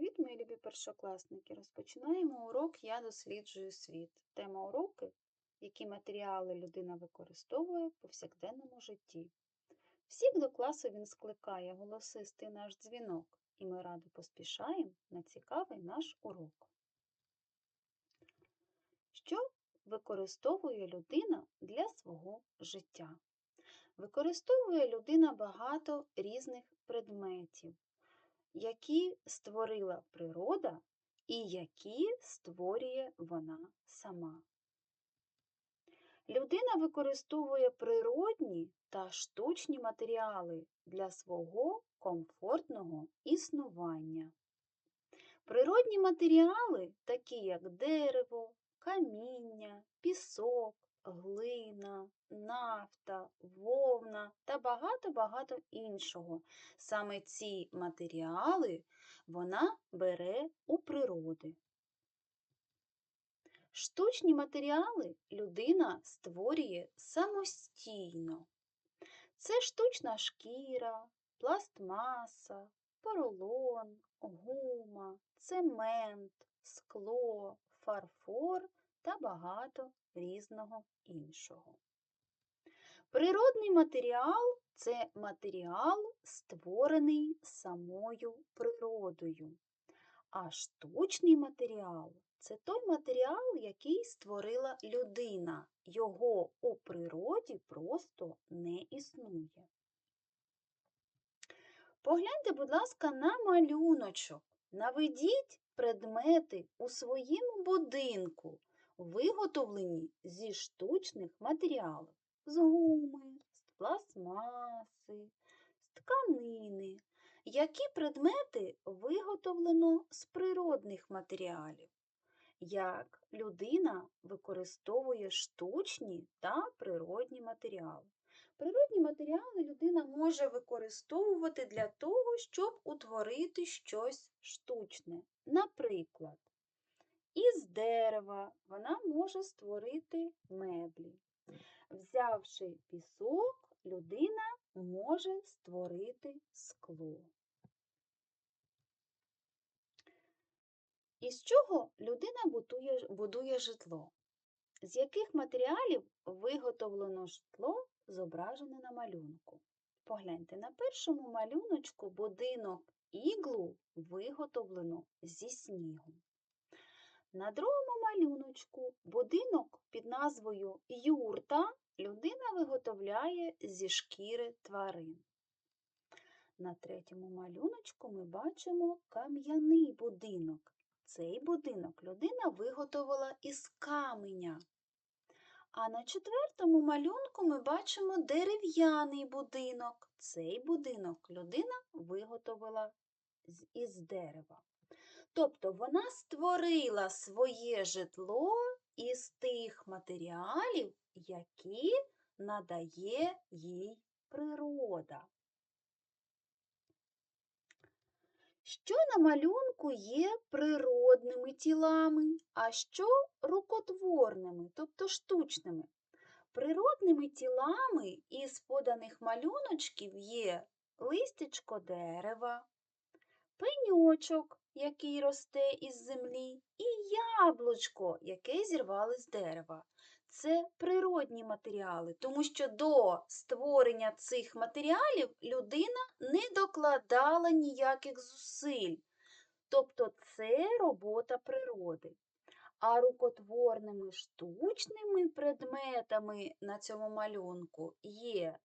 Привіт, мої любі першокласники! Розпочинаємо урок Я досліджую світ. Тема уроки які матеріали людина використовує в повсякденному житті. Всіх до класу він скликає голосистий наш дзвінок, і ми радо поспішаємо на цікавий наш урок. Що використовує людина для свого життя? Використовує людина багато різних предметів які створила природа і які створює вона сама. Людина використовує природні та штучні матеріали для свого комфортного існування. Природні матеріали, такі як дерево, каміння, пісок, глина, нафта, вовна та багато-багато іншого. Саме ці матеріали вона бере у природи. Штучні матеріали людина створює самостійно. Це штучна шкіра, пластмаса, поролон, гума, цемент, скло, фарфор та багато різного іншого. Природний матеріал це матеріал, створений самою природою, а штучний матеріал це той матеріал, який створила людина. Його у природі просто не існує. Погляньте, будь ласка, на малюночок. Наведіть предмети у своєму будинку, виготовлені зі штучних матеріалів, з гуми, з пластмаси, з тканини. Які предмети виготовлено з природних матеріалів? Як людина використовує штучні та природні матеріали? Природні матеріали людина може використовувати для того, щоб утворити щось штучне. Наприклад, із дерева вона може створити меблі. Взявши пісок, людина може створити скло. Із чого людина будує, будує житло? З яких матеріалів виготовлено житло, зображене на малюнку? Погляньте, на першому малюночку будинок іглу виготовлено зі снігу. На другому малюночку будинок під назвою юрта людина виготовляє зі шкіри тварин. На третьому малюночку ми бачимо кам'яний будинок. Цей будинок людина виготовила із каменя. А на четвертому малюнку ми бачимо дерев'яний будинок. Цей будинок людина виготовила із дерева. Тобто вона створила своє житло із тих матеріалів, які надає їй природа. Що на малюнку є природними тілами, а що рукотворними, тобто штучними. Природними тілами із поданих малюночків є листячко дерева, пеньочок, який росте із землі, і яблучко, яке зірвали з дерева. Це природні матеріали, тому що до створення цих матеріалів людина не докладала ніяких зусиль. Тобто це робота природи. А рукотворними штучними предметами на цьому малюнку є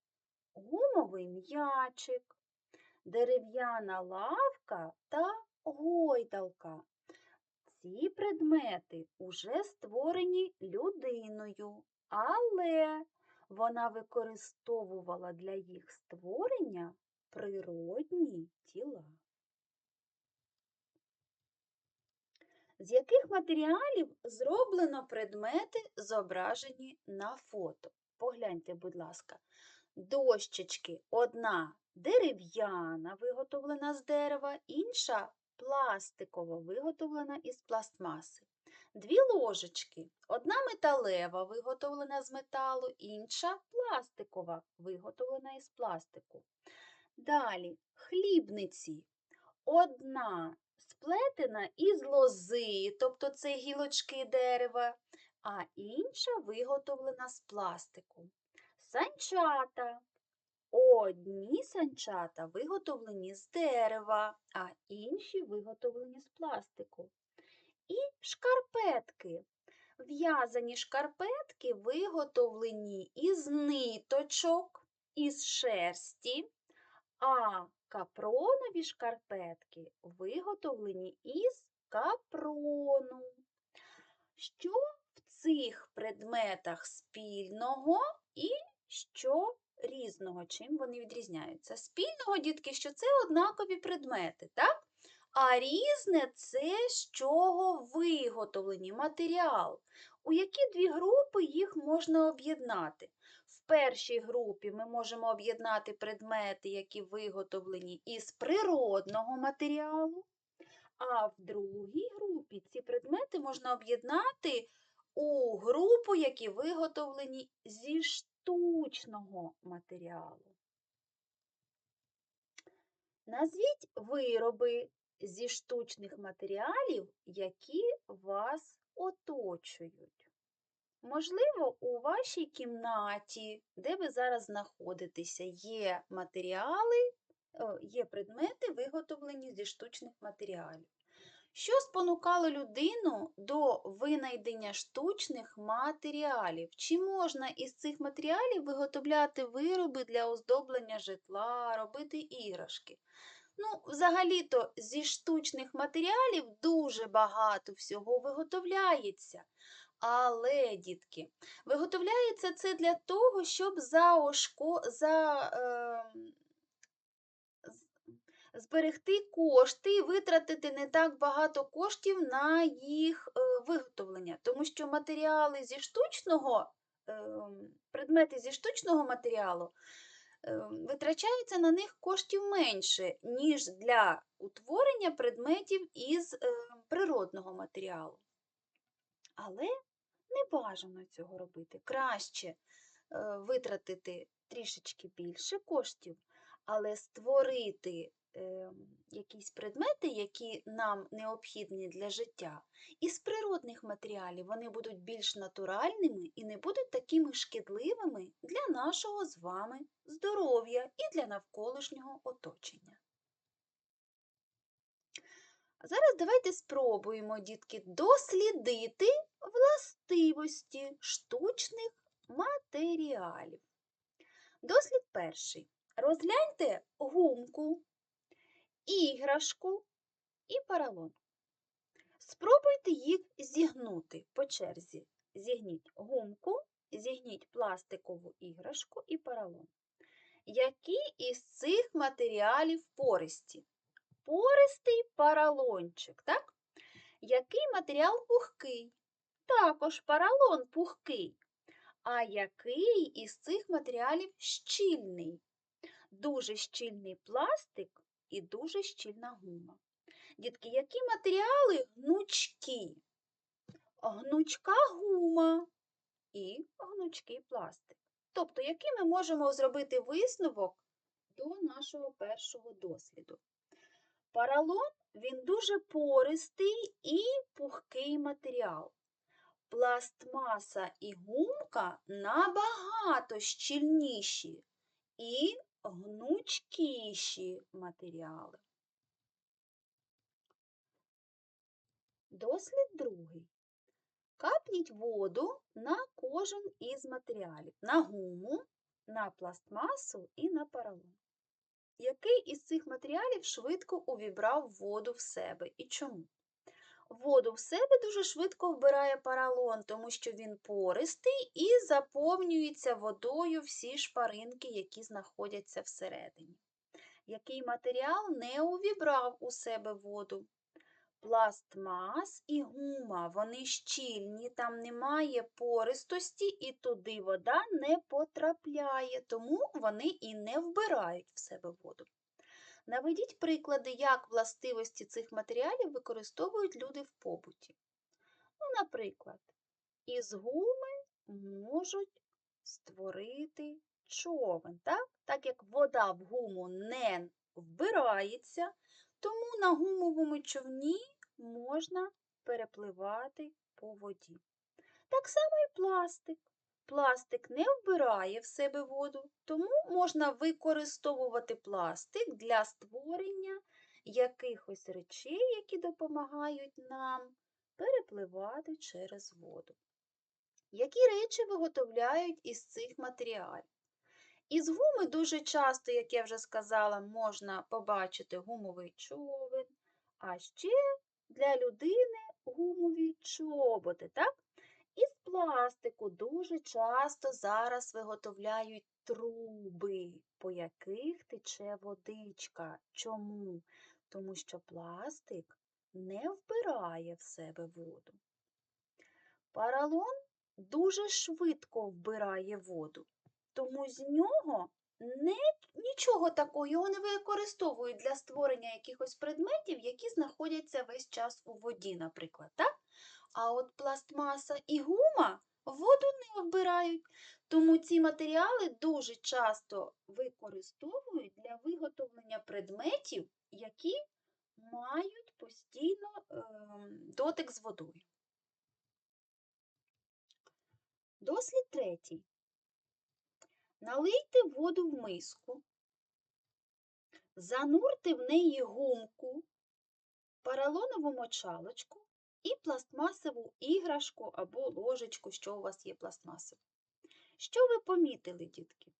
гумовий м'ячик, дерев'яна лавка та гойдалка. Ці предмети уже створені людиною, але вона використовувала для їх створення природні тіла. З яких матеріалів зроблено предмети, зображені на фото? Погляньте, будь ласка, дощечки одна дерев'яна, виготовлена з дерева, інша пластикова, виготовлена із пластмаси. Дві ложечки. Одна металева, виготовлена з металу, інша пластикова, виготовлена із пластику. Далі хлібниці. Одна сплетена із лози, тобто це гілочки дерева, а інша виготовлена з пластику. Санчата. Одні санчата виготовлені з дерева, а інші виготовлені з пластику. І шкарпетки. В'язані шкарпетки виготовлені із ниточок, із шерсті, а капронові шкарпетки виготовлені із капрону. Що в цих предметах спільного і що різного, чим вони відрізняються? Спільного, дітки, що це однакові предмети, так? А різне це з чого виготовлені матеріал. У які дві групи їх можна об'єднати? В першій групі ми можемо об'єднати предмети, які виготовлені із природного матеріалу, а в другій групі ці предмети можна об'єднати у групу, які виготовлені зі штучного матеріалу. Назвіть вироби зі штучних матеріалів, які вас оточують. Можливо, у вашій кімнаті, де ви зараз знаходитеся, є матеріали, є предмети, виготовлені зі штучних матеріалів. Що спонукало людину до винайдення штучних матеріалів? Чи можна із цих матеріалів виготовляти вироби для оздоблення житла, робити іграшки? Ну, взагалі-то зі штучних матеріалів дуже багато всього виготовляється. Але, дітки, виготовляється це для того, щоб заошко... за, е... зберегти кошти і витратити не так багато коштів на їх е... виготовлення. Тому що матеріали зі штучного, е... предмети зі штучного матеріалу витрачається на них коштів менше, ніж для утворення предметів із е, природного матеріалу. Але не бажано цього робити. Краще е, витратити трішечки більше коштів, але створити ем, якісь предмети, які нам необхідні для життя, із природних матеріалів вони будуть більш натуральними і не будуть такими шкідливими для нашого з вами здоров'я і для навколишнього оточення. Зараз давайте спробуємо, дітки, дослідити властивості штучних матеріалів. Дослід перший. Розгляньте гумку, іграшку і паралон. Спробуйте їх зігнути по черзі. Зігніть гумку, зігніть пластикову іграшку і паралон. Які із цих матеріалів пористі? Пористий паралончик, так? Який матеріал пухкий? Також паралон пухкий. А який із цих матеріалів щільний? Дуже щільний пластик і дуже щільна гума. Дітки, які матеріали гнучкі? Гнучка гума і гнучкий пластик. Тобто, який ми можемо зробити висновок до нашого першого досліду? Паралон він дуже пористий і пухкий матеріал. Пластмаса і гумка набагато щільніші і гнучкіші матеріали. Дослід другий. Капніть воду на кожен із матеріалів, на гуму, на пластмасу і на поролон. Який із цих матеріалів швидко увібрав воду в себе і чому? Воду в себе дуже швидко вбирає поролон, тому що він пористий і заповнюється водою всі шпаринки, які знаходяться всередині. Який матеріал не увібрав у себе воду? Пластмас і гума, вони щільні, там немає пористості, і туди вода не потрапляє, тому вони і не вбирають в себе воду. Наведіть приклади, як властивості цих матеріалів використовують люди в побуті. Ну, Наприклад, із гуми можуть створити човен. Так, так як вода в гуму не вбирається, тому на гумовому човні можна перепливати по воді. Так само і пластик. Пластик не вбирає в себе воду, тому можна використовувати пластик для створення якихось речей, які допомагають нам перепливати через воду. Які речі виготовляють із цих матеріалів? Із гуми дуже часто, як я вже сказала, можна побачити гумовий човен, а ще для людини гумові чоботи. так? Із пластику дуже часто зараз виготовляють труби, по яких тече водичка. Чому? Тому що пластик не вбирає в себе воду. Паралон дуже швидко вбирає воду, тому з нього не, нічого такого, його не використовують для створення якихось предметів, які знаходяться весь час у воді, наприклад. так? А от пластмаса і гума воду не вбирають. Тому ці матеріали дуже часто використовують для виготовлення предметів, які мають постійно е, дотик з водою. Дослід третій. Налийте воду в миску, занурте в неї гумку, поролонову мочалочку і пластмасову іграшку або ложечку, що у вас є пластмасове. Що ви помітили, дітки?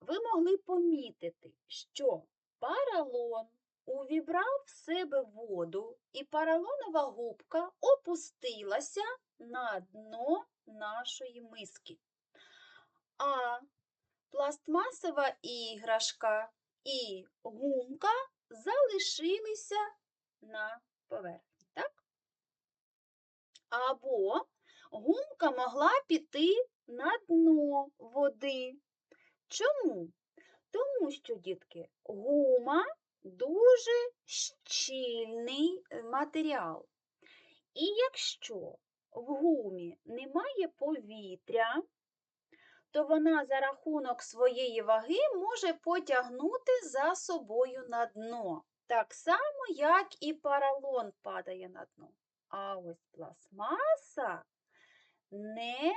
Ви могли помітити, що паралон увібрав в себе воду, і паралонова губка опустилася на дно нашої миски. А пластмасова іграшка і гумка залишилися на поверхні. Або гумка могла піти на дно води. Чому? Тому що, дітки, гума дуже щільний матеріал. І якщо в гумі немає повітря, то вона за рахунок своєї ваги може потягнути за собою на дно. Так само, як і паралон падає на дно. А ось пластмаса не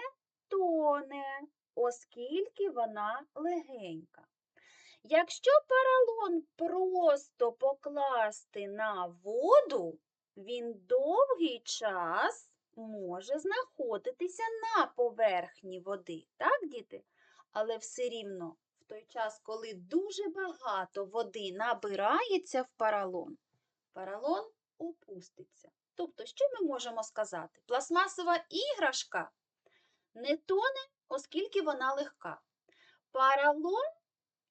тоне, оскільки вона легенька. Якщо паралон просто покласти на воду, він довгий час може знаходитися на поверхні води, так, діти? Але все рівно в той час, коли дуже багато води набирається в паралон, паралон опуститься. Тобто, що ми можемо сказати? Пластмасова іграшка не тоне, оскільки вона легка. Паралон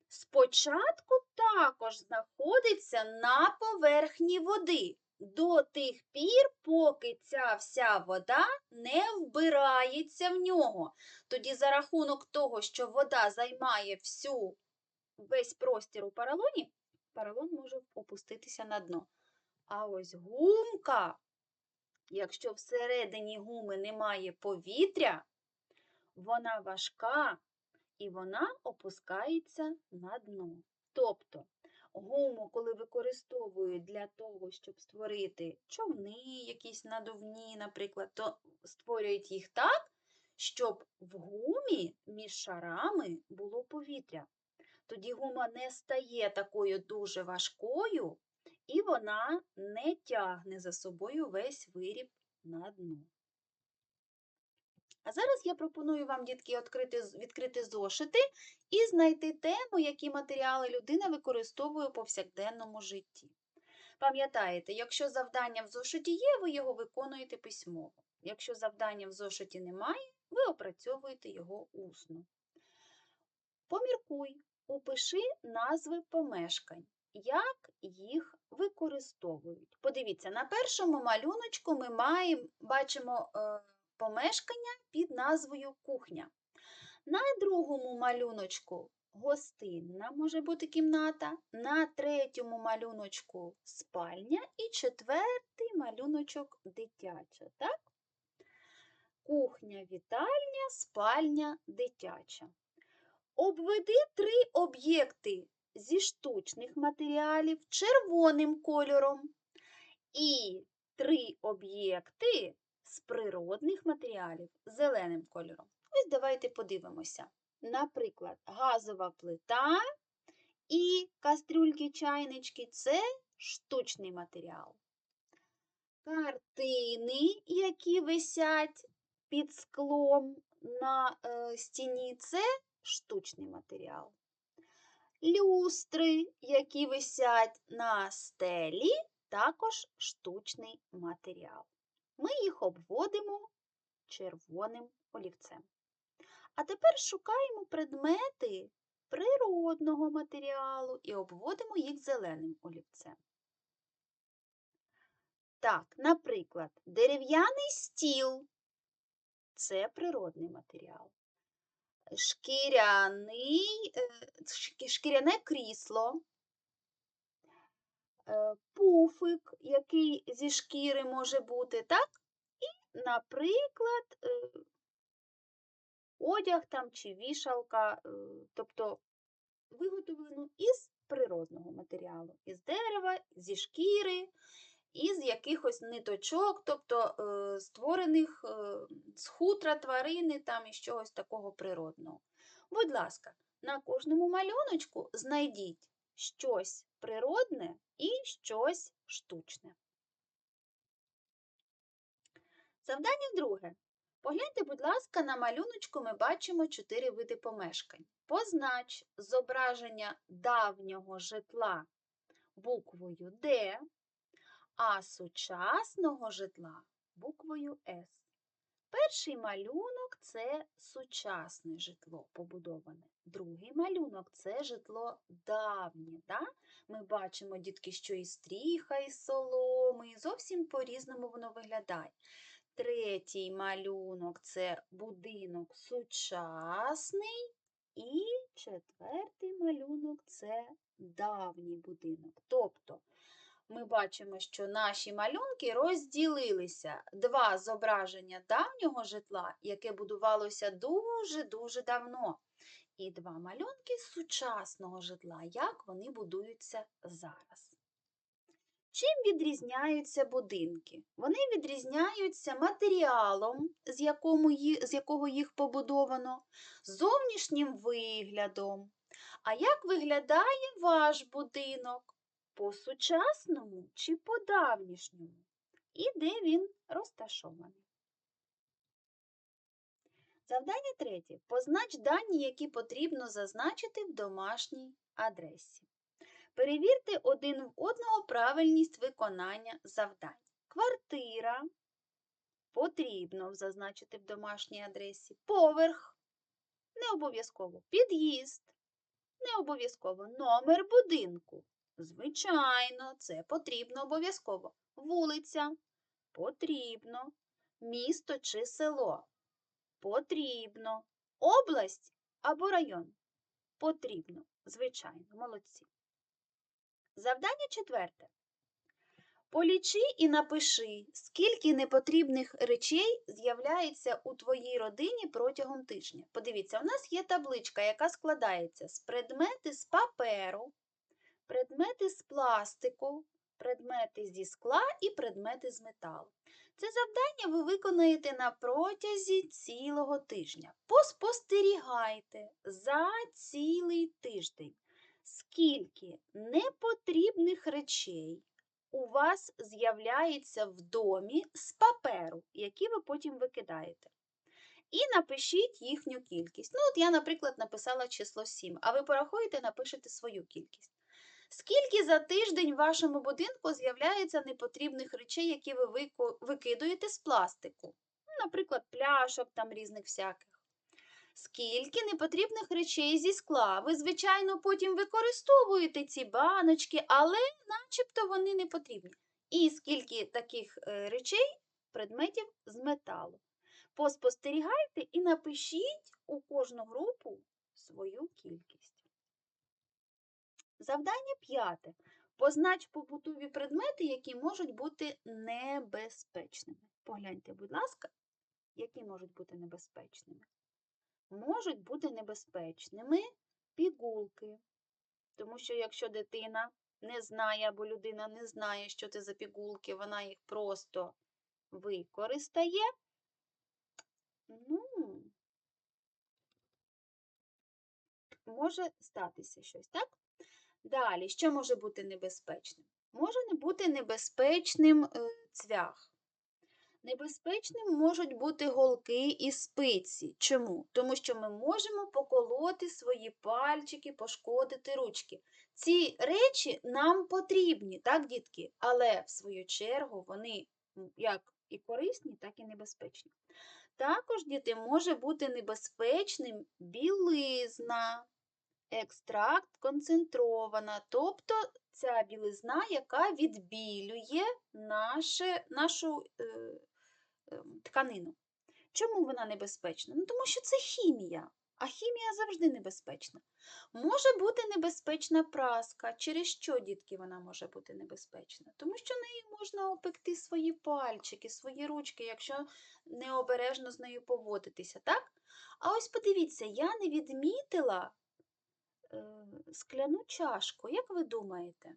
спочатку також знаходиться на поверхні води до тих пір, поки ця вся вода не вбирається в нього. Тоді за рахунок того, що вода займає всю весь простір у паралоні, паралон може опуститися на дно. А ось гумка, якщо всередині гуми немає повітря, вона важка і вона опускається на дно. Тобто гуму, коли використовують для того, щоб створити човни, якісь надувні, наприклад, то створюють їх так, щоб в гумі між шарами було повітря. Тоді гума не стає такою дуже важкою, і вона не тягне за собою весь виріб на дно. А зараз я пропоную вам, дітки, відкрити, відкрити зошити і знайти тему, які матеріали людина використовує у повсякденному житті. Пам'ятаєте, якщо завдання в зошиті є, ви його виконуєте письмово. Якщо завдання в зошиті немає, ви опрацьовуєте його усно. Поміркуй, упиши назви помешкань, як їх використовують. Подивіться, на першому малюночку ми маємо, бачимо. Е, помешкання під назвою кухня. На другому малюночку гостинна може бути кімната, на третьому малюночку спальня і четвертий малюночок дитяча. Так? Кухня, вітальня, спальня дитяча. Обведи три об'єкти зі штучних матеріалів червоним кольором і три об'єкти з природних матеріалів зеленим кольором. Ось давайте подивимося. Наприклад, газова плита і кастрюльки-чайнички це штучний матеріал. Картини, які висять під склом на е, стіні, це штучний матеріал. Люстри, які висять на стелі, також штучний матеріал. Ми їх обводимо червоним олівцем. А тепер шукаємо предмети природного матеріалу і обводимо їх зеленим олівцем. Так, наприклад, дерев'яний стіл це природний матеріал. Шкіряний, е, шкіряне крісло, е, пуфик, який зі шкіри може бути, так? І, наприклад, е, одяг там чи вішалка, тобто виготовлено із природного матеріалу, із дерева, зі шкіри, із якихось ниточок, тобто е, створених е, з хутра тварини там із чогось такого природного. Будь ласка, на кожному малюночку знайдіть щось природне і щось штучне. Завдання друге. Погляньте, будь ласка, на малюночку ми бачимо чотири види помешкань. Познач зображення давнього житла буквою Д, а сучасного житла буквою С. Перший малюнок це сучасне житло побудоване. Другий малюнок це житло давнє. Да? Ми бачимо, дітки, що і стріха, і соломи, і зовсім по-різному воно виглядає. Третій малюнок це будинок сучасний. І четвертий малюнок це давній будинок. Тобто ми бачимо, що наші малюнки розділилися. Два зображення давнього житла, яке будувалося дуже-дуже давно, і два малюнки сучасного житла, як вони будуються зараз. Чим відрізняються будинки? Вони відрізняються матеріалом, з, якому з якого їх побудовано, зовнішнім виглядом. А як виглядає ваш будинок? По сучасному чи по давнішньому? І де він розташований? Завдання третє. Познач дані, які потрібно зазначити в домашній адресі. Перевірте один в одного правильність виконання завдань. Квартира потрібно зазначити в домашній адресі. Поверх не обов'язково. Під'їзд не обов'язково. Номер будинку. Звичайно, це потрібно обов'язково. Вулиця потрібно. Місто чи село потрібно. Область або район потрібно. Звичайно, молодці. Завдання четверте. Полічи і напиши, скільки непотрібних речей з'являється у твоїй родині протягом тижня. Подивіться, у нас є табличка, яка складається з предмети з паперу, предмети з пластику, предмети зі скла і предмети з металу. Це завдання ви виконаєте на протязі цілого тижня. Поспостерігайте за цілий тиждень, скільки непотрібних речей у вас з'являється в домі з паперу, які ви потім викидаєте. І напишіть їхню кількість. Ну, от я, наприклад, написала число 7, а ви порахуєте, напишете свою кількість. Скільки за тиждень в вашому будинку з'являється непотрібних речей, які ви викидуєте з пластику? Ну, наприклад, пляшок там різних всяких. Скільки непотрібних речей зі скла. Ви, звичайно, потім використовуєте ці баночки, але начебто вони не потрібні. І скільки таких е, речей, предметів з металу. Поспостерігайте і напишіть у кожну групу свою кількість. Завдання п'яте. Познач побутові предмети, які можуть бути небезпечними. Погляньте, будь ласка, які можуть бути небезпечними. Можуть бути небезпечними пігулки, Тому що якщо дитина не знає або людина не знає, що це за пігулки, вона їх просто використає, ну, може статися щось, так? Далі, що може бути небезпечним? Може не бути небезпечним е, цвях. Небезпечним можуть бути голки і спиці. Чому? Тому що ми можемо поколоти свої пальчики, пошкодити ручки. Ці речі нам потрібні, так, дітки? Але в свою чергу вони як і корисні, так і небезпечні. Також, діти, може бути небезпечним білизна, екстракт концентрована, тобто ця білизна, яка відбілює наше, нашу е, е, тканину. Чому вона небезпечна? Ну, тому що це хімія, а хімія завжди небезпечна. Може бути небезпечна праска. Через що, дітки, вона може бути небезпечна? Тому що нею можна опекти свої пальчики, свої ручки, якщо необережно з нею поводитися, так? А ось подивіться, я не відмітила скляну чашку. Як ви думаєте,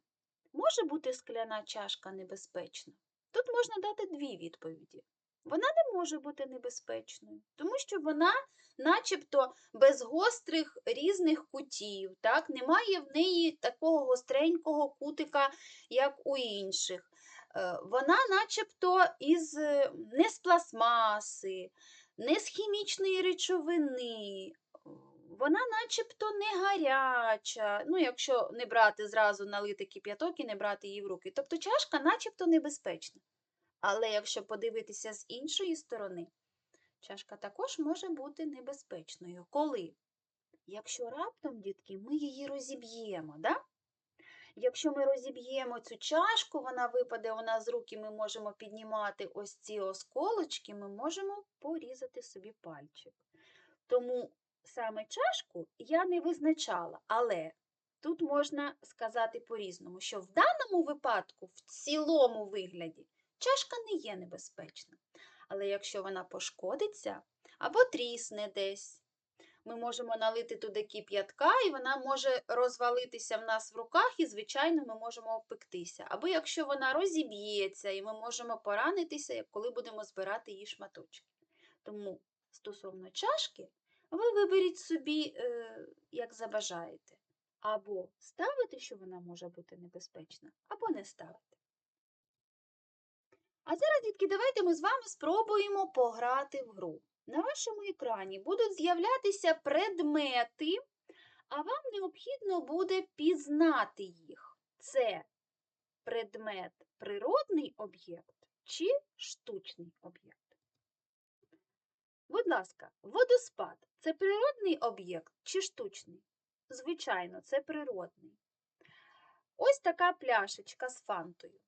може бути скляна чашка небезпечна? Тут можна дати дві відповіді. Вона не може бути небезпечною, тому що вона начебто без гострих різних кутів, так? немає в неї такого гостренького кутика, як у інших. Е, Вона начебто із е, не з пластмаси, не з хімічної речовини, вона начебто не гаряча, ну, якщо не брати зразу налити кип'яток і не брати її в руки. Тобто чашка начебто небезпечна. Але якщо подивитися з іншої сторони, чашка також може бути небезпечною. Коли? Якщо раптом, дітки, ми її розіб'ємо, да? Якщо ми розіб'ємо цю чашку, вона випаде у нас з рук, і ми можемо піднімати ось ці осколочки, ми можемо порізати собі пальчик. Тому саме чашку я не визначала, але тут можна сказати по-різному, що в даному випадку, в цілому вигляді, чашка не є небезпечна. Але якщо вона пошкодиться або трісне десь, ми можемо налити туди кип'ятка, і вона може розвалитися в нас в руках, і, звичайно, ми можемо опектися. Або якщо вона розіб'ється, і ми можемо поранитися, коли будемо збирати її шматочки. Тому стосовно чашки, ви виберіть собі, е, як забажаєте. Або ставити, що вона може бути небезпечна, або не ставити. А зараз, дітки, давайте ми з вами спробуємо пограти в гру. На вашому екрані будуть з'являтися предмети, а вам необхідно буде пізнати їх. Це предмет природний об'єкт чи штучний об'єкт. Будь ласка, водоспад це природний об'єкт чи штучний? Звичайно, це природний. Ось така пляшечка з фантою.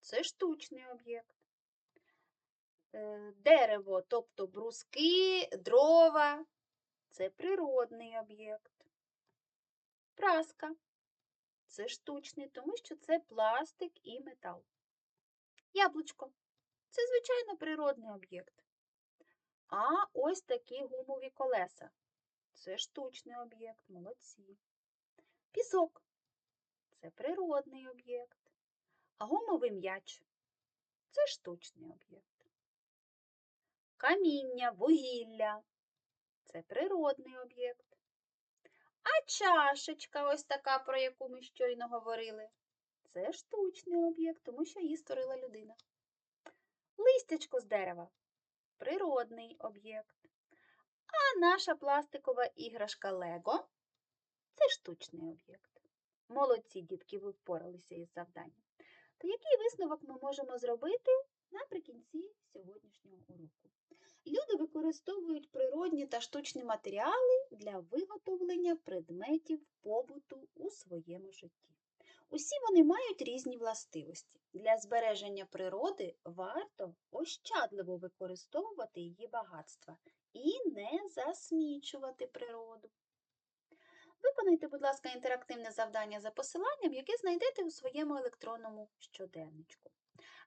Це штучний об'єкт. Е, Дерево, тобто бруски, дрова це природний об'єкт. Праска це штучний, тому що це пластик і метал. Яблучко це, звичайно, природний об'єкт. А ось такі гумові колеса. Це штучний об'єкт, молодці. Пісок це природний об'єкт. А гумовий м'яч це штучний об'єкт. Каміння, вугілля це природний об'єкт. А чашечка, ось така, про яку ми щойно говорили, це штучний об'єкт, тому що її створила людина. Листячко з дерева природний об'єкт. А наша пластикова іграшка Лего це штучний об'єкт. Молодці, дітки, ви впоралися із завданням. То який висновок ми можемо зробити наприкінці сьогоднішнього уроку? Люди використовують природні та штучні матеріали для виготовлення предметів побуту у своєму житті. Усі вони мають різні властивості. Для збереження природи варто ощадливо використовувати її багатства і не засмічувати природу. Виконайте, будь ласка, інтерактивне завдання за посиланням, яке знайдете у своєму електронному щоденничку.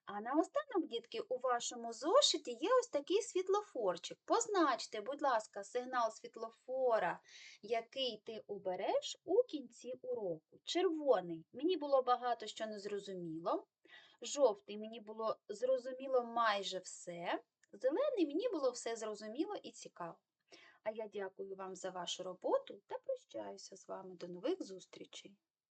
А наостанок, дітки, у вашому зошиті є ось такий світлофорчик. Позначте, будь ласка, сигнал світлофора, який ти обереш у кінці уроку. Червоний мені було багато що не зрозуміло. Жовтий мені було зрозуміло майже все. Зелений мені було все зрозуміло і цікаво. А я дякую вам за вашу роботу та прощаюся з вами. До нових зустрічей!